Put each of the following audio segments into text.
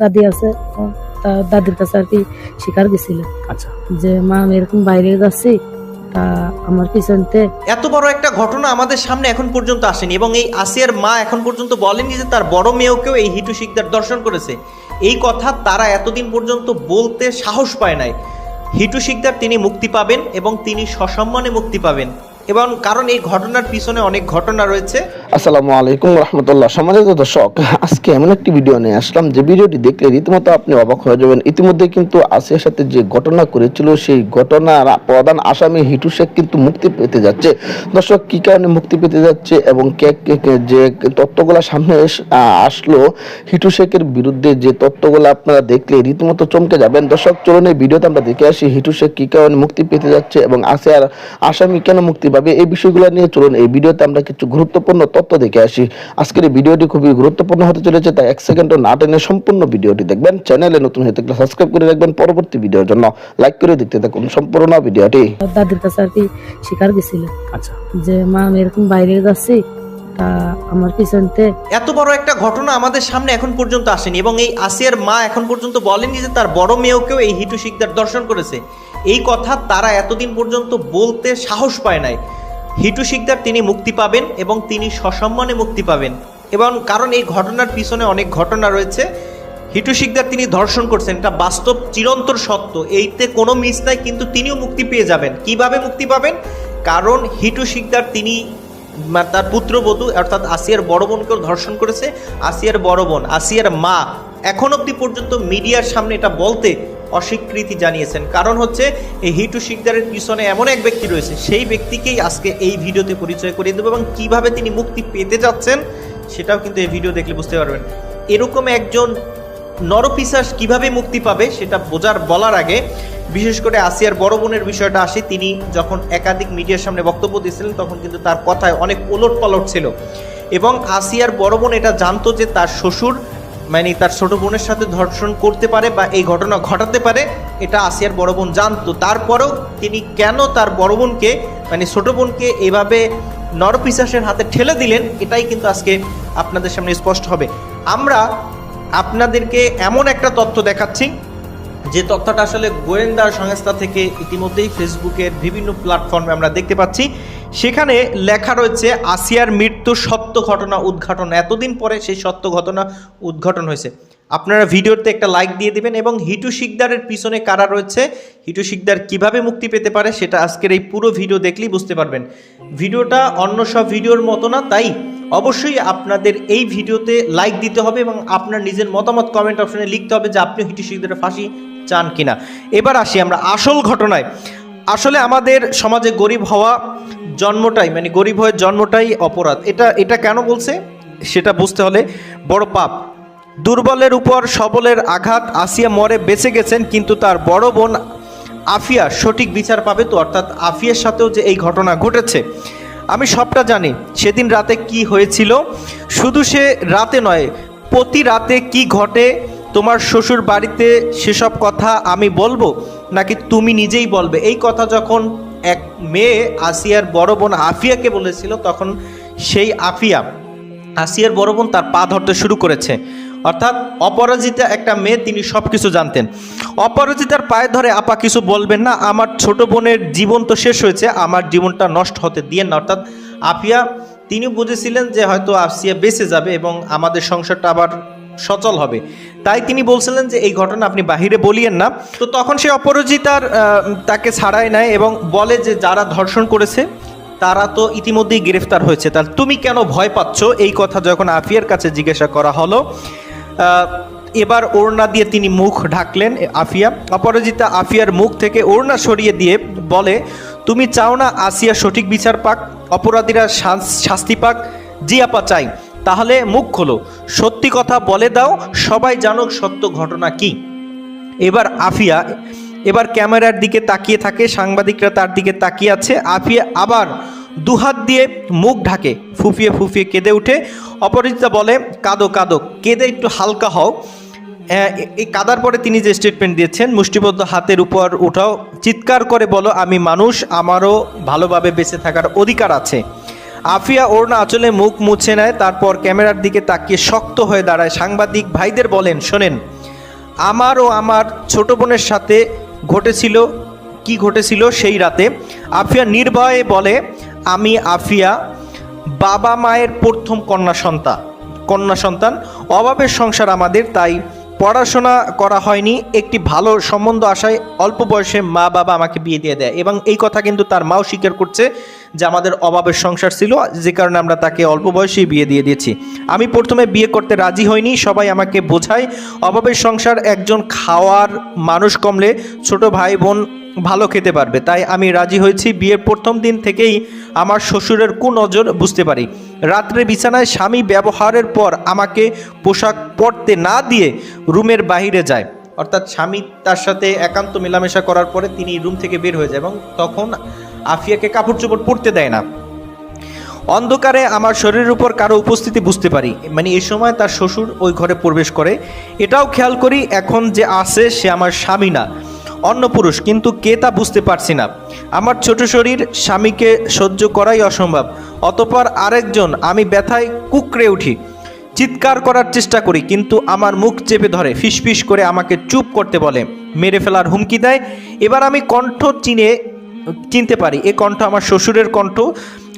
দাদি আছে দাদির কাছে আর কি শিকার গেছিল। আচ্ছা। যে মা আমি এরকম বাইরে যাচ্ছি তা আমার পিছনতে এত বড় একটা ঘটনা আমাদের সামনে এখন পর্যন্ত আসেনি এবং এই আসিয়ার মা এখন পর্যন্ত বলেনি যে তার বড় মেয়েকেও এই হিটু শিকদার দর্শন করেছে। এই কথা তারা এতদিন পর্যন্ত বলতে সাহস পায় নাই। হিটু শিকদার তিনি মুক্তি পাবেন এবং তিনি সসম্মানে মুক্তি পাবেন। এবং কারণ এই ঘটনার পিছনে অনেক ঘটনা রয়েছে। আসসালামু আলাইকুম রহমতুল্লাহ। সমাজিত দর্শক, আজকে এমন একটি ভিডিও নিয়ে আসলাম। যে ভিডিওটি দেখলে রীতিমতো আপনি অবাক হয়ে যাবেন। ইতিমধ্যে কিন্তু আসিয়ার সাথে যে ঘটনা করেছিল, সেই ঘটনার প্রধান আসামি হিটু শেখ কিন্তু মুক্তি পেতে যাচ্ছে। দর্শক, কি কারণে মুক্তি পেতে যাচ্ছে এবং কে যে তত্ত্বগুলো সামনে আসলো, হিটু শেখের বিরুদ্ধে যে তত্ত্বগুলো আপনারা দেখলে রীতিমতো চমকে যাবেন। দর্শক, চলুন এই ভিডিওতে আমরা দেখে আসি হিটু শেখ কি কারণে মুক্তি পেতে যাচ্ছে এবং আসিয়ার আসামি কেন মুক্তি পাবে এই বিষয়গুলো নিয়ে চলুন এই ভিডিওতে আমরা কিছু গুরুত্বপূর্ণ তথ্য দেখে আসি। আজকের এই ভিডিওটি খুবই গুরুত্বপূর্ণ হতে চলেছে তাই এক সেকেন্ডও না টেনে সম্পূর্ণ ভিডিওটি দেখবেন। চ্যানেলে নতুন হয়ে থাকলে সাবস্ক্রাইব করে রাখবেন পরবর্তী ভিডিওর জন্য। লাইক করে দেখতে থাকুন সম্পূর্ণ ভিডিওটি। দাদির কাছে আর কি শিকার গেছিল। আচ্ছা। যে মা আমি এরকম বাইরে যাচ্ছি আমার পিছনতে এত বড় একটা ঘটনা আমাদের সামনে এখন পর্যন্ত আসেনি এবং এই আসিয়ার মা এখন পর্যন্ত বলেনি যে তার বড় মেয়েকেও এই হিটু শিকদার দর্শন করেছে। এই কথা তারা এতদিন পর্যন্ত বলতে সাহস পায় নাই। হিটু শিকদার তিনি মুক্তি পাবেন এবং তিনি সসম্মানে মুক্তি পাবেন। এবং কারণ এই ঘটনার পিছনে অনেক ঘটনা রয়েছে। হিটু শিকদার তিনি ধর্ষণ করছেন, এটা বাস্তব চিরন্তর সত্য। এইতে কোনো মিস নাই, কিন্তু তিনিও মুক্তি পেয়ে যাবেন। কীভাবে মুক্তি পাবেন? কারণ হিটু শিকদার তিনি তার পুত্রবধূ অর্থাৎ আসিয়ার বড় বোনকেও ধর্ষণ করেছে। আসিয়ার বড় বোন, আসিয়ার মা। এখন অবধি পর্যন্ত মিডিয়ার সামনে এটা বলতে অস্বীকৃতি জানিয়েছেন। কারণ হচ্ছে, এই হিটু শিকদারের পিছনে এমন এক ব্যক্তি রয়েছে, সেই ব্যক্তিকেই আজকে এই ভিডিওতে পরিচয় করিয়ে দেবো এবং কীভাবে তিনি মুক্তি পেতে যাচ্ছেন, সেটাও কিন্তু এই ভিডিও দেখলে বুঝতে পারবেন। এরকম একজন নরপিসাস কীভাবে মুক্তি পাবে, সেটা বোঝার বলার আগে বিশেষ করে আসিয়ার বড় বোনের বিষয়টা আসে, তিনি যখন একাধিক মিডিয়ার সামনে বক্তব্য দিয়েছিলেন, তখন কিন্তু তার কথায় অনেক ওলট পালট ছিল। এবং আসিয়ার বড় বোন এটা জানতো যে তার শ্বশুর মানে তার ছোট বোনের সাথে ধর্ষণ করতে পারে বা এই ঘটনা ঘটাতে পারে, এটা আসিয়ার বড় বোন জানতো। তারপরেও তিনি কেন তার বড় বোনকে মানে ছোট বোনকে এভাবে নরপিসাসের হাতে ঠেলে দিলেন, এটাই কিন্তু আজকে আপনাদের সামনে স্পষ্ট হবে। আমরা আপনাদেরকে এমন একটা তথ্য দেখাচ্ছি যে তথ্যটা আসলে গোয়েন্দা সংস্থা থেকে ইতিমধ্যেই ফেসবুকের বিভিন্ন প্ল্যাটফর্মে আমরা দেখতে পাচ্ছি, সেখানে লেখা রয়েছে, আসিয়ার মৃত্যু সত্য ঘটনা উদ্ঘাটন। এতদিন পরে সেই সত্য ঘটনা উদ্ঘাটন হয়েছে। আপনারা ভিডিওতে একটা লাইক দিয়ে দিবেন এবং হিটু শিকদারের পিছনে কারা রয়েছে, হিটু শিকদার কীভাবে মুক্তি পেতে পারে সেটা আজকের এই পুরো ভিডিও দেখলেই বুঝতে পারবেন। ভিডিওটা অন্য সব ভিডিওর মতো না, তাই অবশ্যই আপনাদের এই ভিডিওতে লাইক দিতে হবে এবং আপনার নিজের মতামত কমেন্ট অপশনে লিখতে হবে যে আপনি হিটু শিকদারের ফাঁসি চান কিনা। এবার আসি আমরা আসল ঘটনায়। আসলে আমাদের সমাজে গরিব হওয়া জন্মটাই মানে গরিব হয়ে জন্মটাই অপরাধ। এটা এটা কেন বলছে? সেটা বুঝতে হলে বড় পাপ। দুর্বলের উপর সবলের আঘাত আসিয়া মরে বেঁচে গেছেন, কিন্তু তার বড় বোন আফিয়া সঠিক বিচার পাবে তো, অর্থাৎ আফিয়ার সাথেও যে এই ঘটনা ঘটেছে। আমি সবটা জানি, সেদিন রাতে কি হয়েছিল। শুধু সে রাতে নয়, প্রতি রাতে কি ঘটে তোমার শ্বশুর বাড়িতে সেসব কথা আমি বলব? নাকি তুমি নিজেই বলবে? এই কথা যখন এক মেয়ে আসিয়ার বড় বোন আফিয়াকে বলেছিল, তখন সেই আফিয়া আসিয়ার বড় বোন তার পা ধরতে শুরু করেছে। অর্থাৎ অপরাজিতা একটা মেয়ে, তিনি সব কিছু জানতেন। অপরাজিতার পায়ে ধরে, আপা, কিছু বলবেন না? আমার ছোট বোনের জীবন তো শেষ হয়েছে, আমার জীবনটা নষ্ট হতে দিয়েন না। অর্থাৎ আফিয়া, তিনি বুঝেছিলেন যে হয়তো আসিয়া বেঁচে যাবে এবং আমাদের সংসারটা আবার সচল হবে। তাই তিনি বলছিলেন যে, এই ঘটনা আপনি বাহিরে বলিয়েন না। তো তখন সে অপরাজিতার তাকে ছাড়ায় নেয় এবং বলে যে, যারা ধর্ষণ করেছে, তারা তো ইতিমধ্যেই গ্রেফতার হয়েছে। তাহলে তুমি কেন ভয় পাচ্ছ? এই কথা যখন আফিয়ার কাছে জিজ্ঞাসা করা হলো এবার ওড়না দিয়ে তিনি মুখ ঢাকলেন আফিয়া। অপরাজিতা আফিয়ার মুখ থেকে ওড়না সরিয়ে দিয়ে বলে, তুমি চাও না আসিয়া সঠিক বিচার পাক, অপরাধীরা শাস্তি পাক জি আপা চাই। তাহলে মুখ খোলো। সত্যি কথা বলে দাও, সবাই জানুক সত্য ঘটনা কি। এবার আফিয়া, এবার ক্যামেরার দিকে তাকিয়ে থাকে, সাংবাদিকরা তার দিকে তাকিয়ে আছে। আফিয়া আবার দুহাত দিয়ে মুখ ঢাকে, ফুফিয়ে ফুফিয়ে কেঁদে উঠে। অপরাজিতা বলে, কাঁদো কাঁদো, কেঁদে একটু হালকা হও। এই কাদার পরে তিনি যে স্টেটমেন্ট দিয়েছেন, মুষ্টিবদ্ধ হাতের উপর উঠাও, চিৎকার করে বলো, আমি মানুষ, আমারও ভালোভাবে বেঁচে থাকার অধিকার আছে। আফিয়া ওড়না আঁচলে মুখ মুছে নেয়, তারপর ক্যামেরার দিকে তাকিয়ে শক্ত হয়ে দাঁড়ায় সাংবাদিক ভাইদের বলেন, শোনেন, আমার ও আমার ছোট বোনের সাথে ঘটেছিল, কি ঘটেছিল সেই রাতে? আফিয়া নির্ভয়ে বলে, আমি আফিয়া, বাবা মায়ের প্রথম কন্যা সন্তান কন্যা সন্তান, অভাবের সংসার আমাদের, তাই পড়াশোনা করা হয়নি, একটি ভালো সম্বন্ধ আসায় অল্প বয়সে মা বাবা আমাকে বিয়ে দিয়ে দেয় এবং এই কথা কিন্তু তার মাও স্বীকার করছে যে আমাদের অভাবের সংসার ছিল, যে কারণে আমরা তাকে অল্প বয়সেই বিয়ে দিয়ে দিয়েছি। আমি প্রথমে বিয়ে করতে রাজি হইনি, সবাই আমাকে বোঝায়, অভাবের সংসার একজন খাওয়ার মানুষ কমলে ছোট ভাই বোন ভালো খেতে পারবে। তাই আমি রাজি হয়েছি, বিয়ের প্রথম দিন থেকেই আমার শ্বশুরের কোন নজর বুঝতে পারি। রাত্রে বিছানায় স্বামী ব্যবহারের পর আমাকে পোশাক পরতে না দিয়ে রুমের বাইরে যায়। অর্থাৎ স্বামী তার সাথে একান্ত মেলামেশা করার পরে তিনি রুম থেকে বের হয়ে যায় এবং তখন আফিয়াকে কাপড় চোপড় পরতে দেয় না। অন্ধকারে আমার শরীরের উপর কারও উপস্থিতি বুঝতে পারি। মানে এ সময় তার শ্বশুর ওই ঘরে প্রবেশ করে। এটাও খেয়াল করি এখন যে আছে সে আমার স্বামী না, অন্য পুরুষ, কিন্তু কে তা বুঝতে পারছি না। আমার ছোট শরীর স্বামীকে সহ্য করাই অসম্ভব। অতপর আরেকজন, আমি ব্যথায় কুকড়ে উঠি। চিৎকার করার চেষ্টা করি, কিন্তু আমার মুখ চেপে ধরে ফিসফিস করে আমাকে চুপ করতে বলে। মেরে ফেলার হুমকি দেয়। এবার আমি কণ্ঠ চিনে, চিনতে পারি, এ কণ্ঠ আমার শ্বশুরের কণ্ঠ।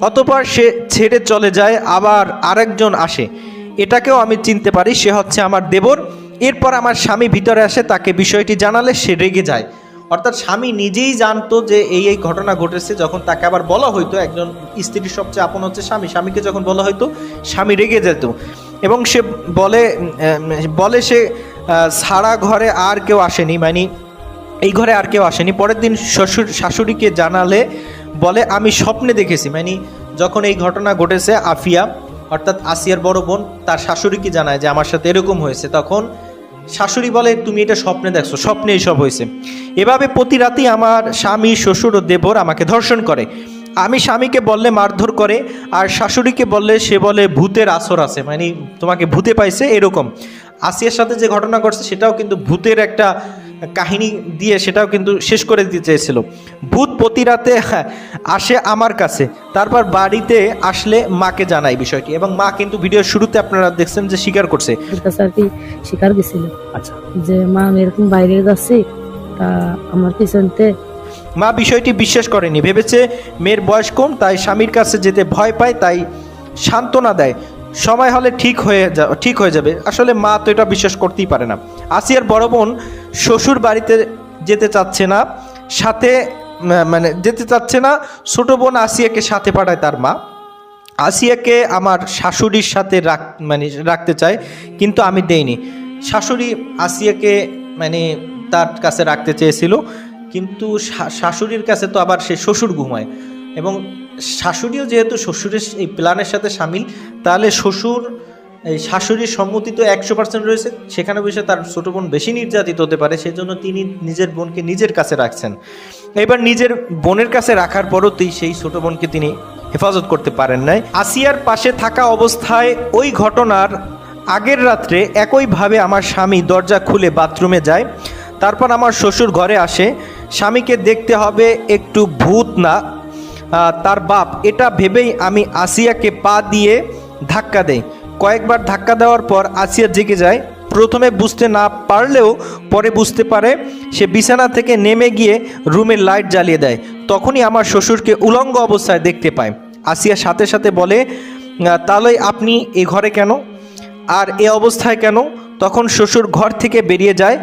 অতপর সে ছেড়ে চলে যায়, আবার আরেকজন আসে। এটাকেও আমি চিনতে পারি, সে হচ্ছে আমার দেবর। এরপর আমার স্বামী ভিতরে আসে, তাকে বিষয়টি জানালে সে রেগে যায়। অর্থাৎ স্বামী নিজেই জানতো যে এই এই ঘটনা ঘটেছে, যখন তাকে আবার বলা হইতো, একজন স্ত্রীর সবচেয়ে আপন হচ্ছে স্বামী। স্বামীকে যখন বলা হয়তো স্বামী রেগে যেত। এবং সে বলে বলে সে সারা ঘরে আর কেউ আসেনি মানে এই ঘরে আর কেউ আসেনি। পরের দিন শ্বশুর, শাশুড়িকে জানালে, বলে, আমি স্বপ্নে দেখেছি। মানে যখন এই ঘটনা ঘটেছে, আফিয়া, অর্থাৎ আসিয়ার বড় বোন, তার শাশুড়িকে জানায় যে, আমার সাথে এরকম হয়েছে। তখন শাশুড়ি বলে, তুমি এটা স্বপ্নে দেখছ, স্বপ্নে এইসব হয়েছে। এভাবে প্রতি রাতেই আমার স্বামী, শ্বশুর ও দেবর আমাকে ধর্ষণ করে। আমি স্বামীকে বললে মারধর করে আর শাশুড়িকে বললে সে বলে ভূতের আসর আছে মানে তোমাকে ভূতে পাইছে এরকম। আসিয়ার সাথে যে ঘটনা ঘটছে সেটাও কিন্তু ভূতের একটা কাহিনী দিয়ে সেটাও কিন্তু শেষ করে দিতে চেয়েছিল। ভূত প্রতি রাতে হ্যাঁ, আসে আমার কাছে তারপর বাড়িতে আসলে মাকে জানাই বিষয়টি এবং মা কিন্তু ভিডিওর শুরুতে আপনারা দেখছেন যে স্বীকার করছে। আর কি শিকার গেছিল। আচ্ছা। যে মা আমি এরকম বাইরে যাচ্ছি তা আমার পিছনতে মা বিষয়টি বিশ্বাস করেনি। ভেবেছে মেয়ের বয়স কম, তাই স্বামীর কাছে যেতে ভয় পায়, তাই সান্ত্বনা দেয়। সময় হলে ঠিক হয়ে যা, ঠিক হয়ে যাবে। আসলে মা তো এটা বিশ্বাস করতেই পারে না। আসিয়ার বড় বোন শ্বশুর বাড়িতে যেতে চাচ্ছে না, সাথে মানে যেতে চাচ্ছে না, ছোটো বোন আসিয়াকে সাথে পাঠায় তার মা। আসিয়াকে আমার শাশুড়ির সাথে রাখ মানে রাখতে চায়, কিন্তু আমি দেইনি। শাশুড়ি আসিয়াকে মানে তার কাছে রাখতে চেয়েছিল। কিন্তু শাশুড়ির কাছে তো আবার সে শ্বশুর ঘুমায়। এবং শাশুড়িও যেহেতু শ্বশুরের এই প্ল্যানের সাথে সামিল, তাহলে শ্বশুর, এই শাশুড়ির সম্মতি তো একশো পার্সেন্ট রয়েছে। সেখানে বসে তার ছোট বোন বেশি নির্যাতিত হতে পারে, সেজন্য তিনি নিজের বোনকে নিজের কাছে রাখছেন। এবার নিজের বোনের কাছে রাখার পরও সেই ছোট বোনকে তিনি হেফাজত করতে পারেন নাই। আসিয়ার পাশে থাকা অবস্থায় ওই ঘটনার আগের রাত্রে একইভাবে আমার স্বামী দরজা খুলে বাথরুমে যায়, তারপর আমার শ্বশুর ঘরে আসে। স্বামীকে দেখতে হবে একটু ভূত না তার বাপ। এটা ভেবেই আমি আসিয়াকে পা দিয়ে ধাক্কা দেই। কয়েকবার ধাক্কা দেওয়ার পর আসিয়া জেগে যায়। প্রথমে বুঝতে না পারলেও পরে বুঝতে পারে, সে বিছানা থেকে নেমে গিয়ে রুমের লাইট জ্বালিয়ে দেয়। তখনই আমার শ্বশুরকে উলঙ্গ অবস্থায় দেখতে পায়। আসিয়া সাথে সাথে বলে তাহলে আপনি এ ঘরে কেন? আর এ অবস্থায় কেন? তখন শ্বশুর ঘর থেকে বেরিয়ে যায়।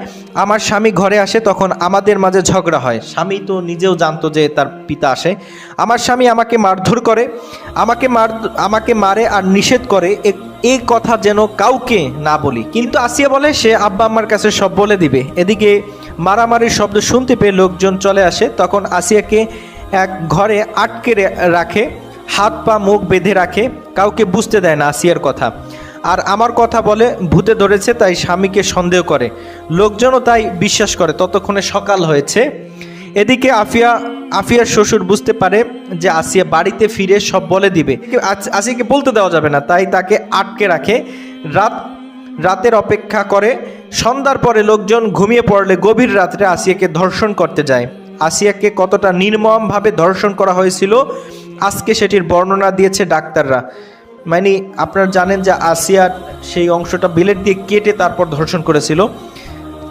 আমার স্বামী ঘরে আসে, তখন আমাদের মাঝে ঝগড়া হয়। স্বামী তো নিজেও জানতো যে তার পিতা আসে। আমার স্বামী আমাকে মারধর করে, আমাকে মার, আমাকে মারে আর নিষেধ করে এই কথা যেন কাউকে না বলি। কিন্তু আসিয়া বলে, সে আব্বা আম্মার কাছে সব বলে দিবে। এদিকে মারামারির শব্দ শুনতে পেয়ে লোকজন চলে আসে। তখন আসিয়াকে এক ঘরে আটকে রাখে, হাত পা মুখ বেঁধে রাখে। কাউকে বুঝতে দেয় না আসিয়ার কথা। আর আমার কথা বলে ভূতে ধরেছে, তাই স্বামীকে সন্দেহ করে। লোকজনও তাই বিশ্বাস করে, ততক্ষণে সকাল হয়েছে। এদিকে আফিয়া, আফিয়ার শ্বশুর বুঝতে পারে যে আসিয়া বাড়িতে ফিরে সব বলে দিবে। আস- আসিয়াকে বলতে দেওয়া যাবে না, তাই তাকে আটকে রাখে। রাত, রাতের অপেক্ষা করে। সন্ধ্যার পরে লোকজন ঘুমিয়ে পড়লে গভীর রাত্রে আসিয়াকে ধর্ষণ করতে যায়। আসিয়াকে কতটা নির্মমভাবে ধর্ষণ করা হয়েছিল, আজকে সেটির বর্ণনা দিয়েছে ডাক্তাররা। মানে আপনারা জানেন যে আসিয়ার সেই অংশটা বিলেট দিয়ে কেটে তারপর ধর্ষণ করেছিল।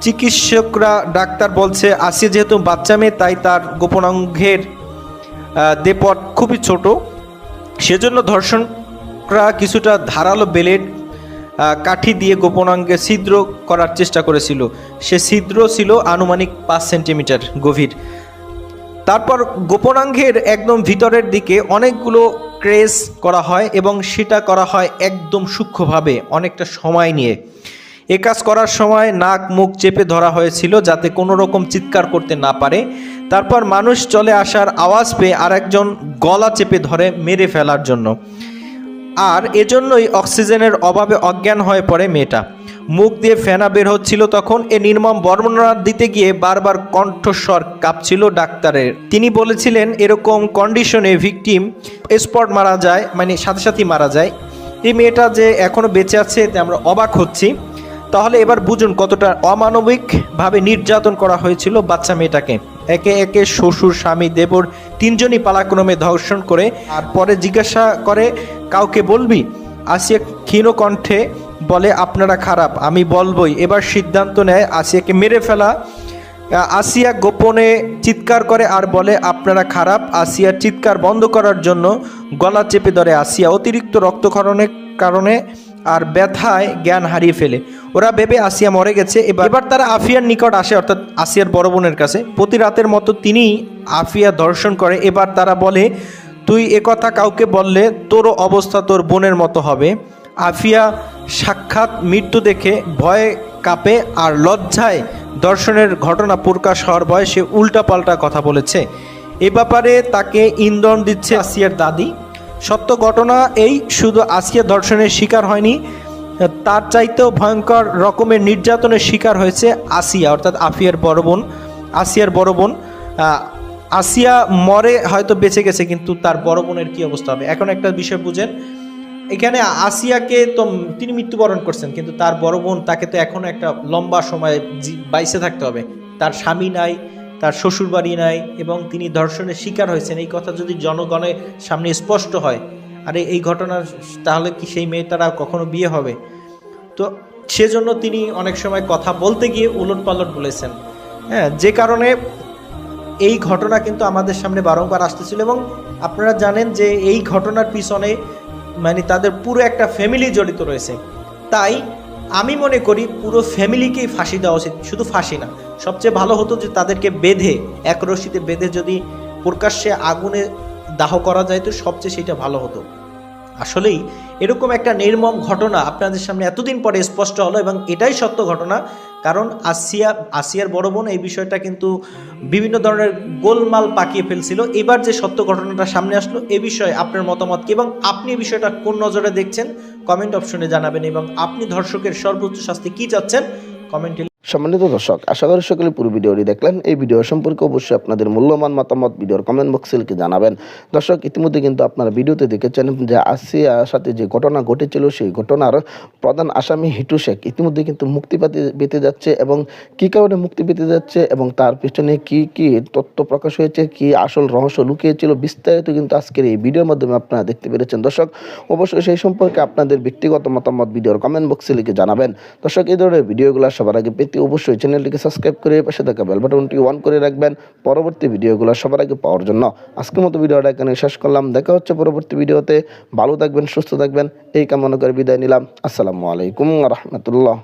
চিকিৎসকরা, ডাক্তার বলছে, আসিয়া যেহেতু বাচ্চা মেয়ে, তাই তার গোপনাঙ্গের দেপট খুবই ছোট। সেজন্য ধর্ষণরা কিছুটা ধারালো বেলেট কাঠি দিয়ে গোপনাঙ্গে ছিদ্র করার চেষ্টা করেছিল। সে ছিদ্র ছিল আনুমানিক পাঁচ সেন্টিমিটার গভীর। তারপর গোপনাঙ্গের একদম ভিতরের দিকে অনেকগুলো ক্রেস করা হয় এবং সেটা করা হয় একদম সূক্ষ্মভাবে, অনেকটা সময় নিয়ে। এ কাজ করার সময় নাক মুখ চেপে ধরা হয়েছিল যাতে কোনো রকম চিৎকার করতে না পারে। তারপর মানুষ চলে আসার আওয়াজ পেয়ে আরেকজন গলা চেপে ধরে মেরে ফেলার জন্য। আর এজন্যই অক্সিজেনের অভাবে অজ্ঞান হয়ে পড়ে মেয়েটা। মুখ দিয়ে ফেনা বের হচ্ছিল তখন এ নির্মম বর্ণনা দিতে গিয়ে বারবার কণ্ঠস্বর কাঁপছিল ডাক্তারের। তিনি বলেছিলেন, এরকম কন্ডিশনে ভিকটিম স্পট মারা যায় মানে সাথে সাথেই মারা যায়। এই মেয়েটা যে এখনও বেঁচে আছে এতে আমরা অবাক হচ্ছি। তাহলে এবার বুঝুন কতটা অমানবিকভাবে নির্যাতন করা হয়েছিল বাচ্চা মেয়েটাকে। একে একে শ্বশুর, স্বামী, দেবর তিনজনই পালাক্রমে ধর্ষণ করে, আর পরে জিজ্ঞাসা করে, কাউকে বলবি? আসিয়া ক্ষীণ কণ্ঠে বলে, আপনারা খারাপ, আমি বলবই। এবার সিদ্ধান্ত নেয় আসিয়াকে মেরে ফেলা। আসিয়া গোপনে চিৎকার করে আর বলে, আপনারা খারাপ। আসিয়ার চিৎকার বন্ধ করার জন্য গলা চেপে ধরে। আসিয়া অতিরিক্ত রক্তক্ষরণের কারণে আর ব্যথায় জ্ঞান হারিয়ে ফেলে। ওরা ভেবে আসিয়া মরে গেছে। এবার এবার তারা আফিয়ার নিকট আসে, অর্থাৎ আসিয়ার বড় বোনের কাছে। প্রতি রাতের মতো তিনি আফিয়া ধর্ষণ করে। এবার তারা বলে, তুই একথা কাউকে বললে তোরও অবস্থা তোর বোনের মতো হবে। আফিয়া সাক্ষাৎ মৃত্যু দেখে ভয়ে কাঁপে আর লজ্জায় দর্শনের ঘটনা প্রকাশ হওয়ার ভয়ে সে উল্টাপাল্টা কথা বলেছে। এ ব্যাপারে তাকে ইন্ধন দিচ্ছে আসিয়ার দাদি। সত্য ঘটনা এই, শুধু আসিয়া ধর্ষণের শিকার হয়নি, তার চাইতেও ভয়ঙ্কর রকমের নির্যাতনের শিকার হয়েছে আসিয়া, অর্থাৎ আফিয়ার বড় বোন, আসিয়ার বড় বোন। আসিয়া মরে হয়তো বেঁচে গেছে, কিন্তু তার বড় বোনের কী অবস্থা হবে? এখন একটা বিষয় বুঝেন এখানে আসিয়াকে তো তিনি মৃত্যুবরণ করছেন, কিন্তু তার বড় বোন তাকে তো এখনও একটা লম্বা সময় বাইসে থাকতে হবে। তার স্বামী নাই, তার শ্বশুর বাড়ি নাই, এবং তিনি ধর্ষণের শিকার হয়েছেন। এই কথা যদি জনগণের সামনে স্পষ্ট হয়, আরে এই ঘটনা তাহলে কি সেই মেয়ে তারা কখনো বিয়ে হবে? তো সেজন্য তিনি অনেক সময় কথা বলতে গিয়ে উলট পালট বলেছেন। হ্যাঁ যে কারণে এই ঘটনা কিন্তু আমাদের সামনে বারংবার আসতেছিল, এবং আপনারা জানেন যে এই ঘটনার পিছনে মানে তাদের পুরো একটা ফ্যামিলি জড়িত রয়েছে। তাই আমি মনে করি পুরো ফ্যামিলিকেই ফাঁসি দেওয়া উচিত, শুধু ফাঁসি না। সবচেয়ে ভালো হতো যে তাদেরকে বেঁধে, এক রশিতে বেঁধে যদি প্রকাশ্যে আগুনে দাহ করা যায় তো সবচেয়ে সেটা ভালো হতো। আসলেই এরকম একটা নির্মম ঘটনা আপনাদের সামনে এতদিন পরে স্পষ্ট হলো এবং এটাই সত্য ঘটনা। কারণ আসিয়া, আসিয়ার বড় বোন এই বিষয়টা কিন্তু বিভিন্ন ধরনের গোলমাল পাকিয়ে ফেলছিল। এবার যে সত্য ঘটনাটা সামনে আসলো, এ বিষয়ে আপনার মতামত কি এবং আপনি বিষয়টা কোন নজরে দেখছেন? কমেন্ট অপশনে জানাবেন এবং আপনি ধর্ষকের সর্বোচ্চ শাস্তি কি চাচ্ছেন? কমেন্টে সম্মানিত দর্শক, আশা করি সকলে পুরো ভিডিওটি দেখলেন। এই ভিডিও সম্পর্কে অবশ্যই আপনাদের মূল্যবান মতামত ভিডিওর কমেন্ট বক্সে লিখে জানাবেন। দর্শক, ইতিমধ্যে কিন্তু আপনারা ভিডিওতে দেখেছেন যে আসিয়ার সাথে যে ঘটনা ঘটেছিল, সেই ঘটনার প্রধান আসামি হিটু শেখ। ইতিমধ্যে কিন্তু মুক্তি পেতে পেতে যাচ্ছে এবং কী কারণে মুক্তি পেতে যাচ্ছে এবং তার পিছনে কি কি তথ্য প্রকাশ হয়েছে, কি আসল রহস্য লুকিয়েছিল, বিস্তারিত কিন্তু আজকের এই ভিডিওর মাধ্যমে আপনারা দেখতে পেরেছেন। দর্শক, অবশ্যই সেই সম্পর্কে আপনাদের ব্যক্তিগত মতামত ভিডিওর কমেন্ট বক্সে লিখে জানাবেন। দর্শক, এই ধরনের ভিডিওগুলো সবার আগে পেতে অবশ্যই চ্যানেলটিকে সাবস্ক্রাইব করে পাশে থাকা বেল বাটনটি অন করে রাখবেন। পরবর্তী ভিডিওগুলো সবার আগে পাওয়ার জন্য। আজকের মতো ভিডিওটা এখানে শেষ করলাম। দেখা হচ্ছে পরবর্তী ভিডিওতে। ভালো থাকবেন, সুস্থ থাকবেন। এই কামনা করে বিদায় নিলাম। আসসালামু আলাইকুম রহমতুল্লাহ।